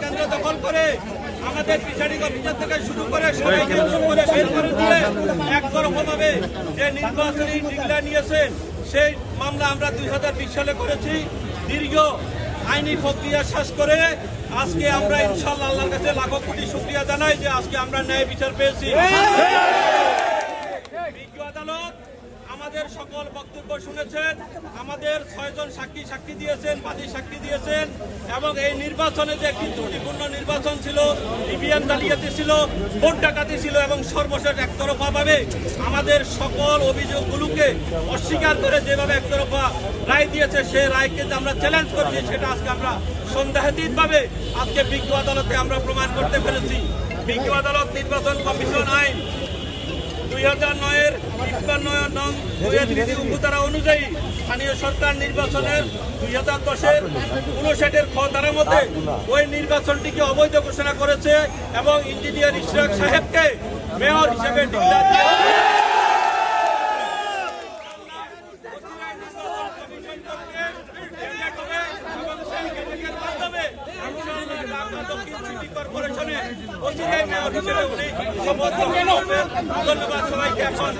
কেন্দ্র দখল করে আমাদের প্রিসাইডিং অফিসার নিয়েছেন, সেই মামলা আমরা দুই হাজার বিশ সালে করেছি। দীর্ঘ আইনি প্রক্রিয়া শেষ করে আজকে আমরা ইনশাল্লাহ আল্লাহর কাছে লাখো কোটি শুক্রিয়া জানাই যে আজকে আমরা ন্যায় বিচার পেয়েছি। বিজ্ঞ আদালত আমাদের সকল বক্তব্য শুনেছেন। আমাদের ছয়জন সাক্ষী সাক্ষী দিয়েছেন, বাদী সাক্ষী দিয়েছেন এবং এই নির্বাচনে যে একটি ত্রুটিপূর্ণ নির্বাচন ছিল, ইভিএম জালিয়াতি ছিল, ভোট ডাকাতি ছিল এবং সর্বশেষ একতরফাভাবে আমাদের সকল অভিযোগগুলোকে অস্বীকার করে যেভাবে একতরফা রায় দিয়েছে, সেই রায়কে যে আমরা চ্যালেঞ্জ করছি, সেটা আজকে আমরা সন্দেহাতীতভাবে আজকে বিজ্ঞ আদালতে আমরা প্রমাণ করতে পেরেছি। বিজ্ঞ আদালত নির্বাচন কমিশন আইন দুই হাজার নয়ের অনুযায়ী স্থানীয় সরকার নির্বাচনের দুই হাজার দশের উনষাটের মধ্যে ওই নির্বাচনটিকে অবৈধ ঘোষণা করেছে এবং ইঞ্জিনিয়ার ইশরাক সাহেবকে মেয়র হিসেবে ডিক্লার দিয়েছে ধন্যবাদ সবাইকে এখন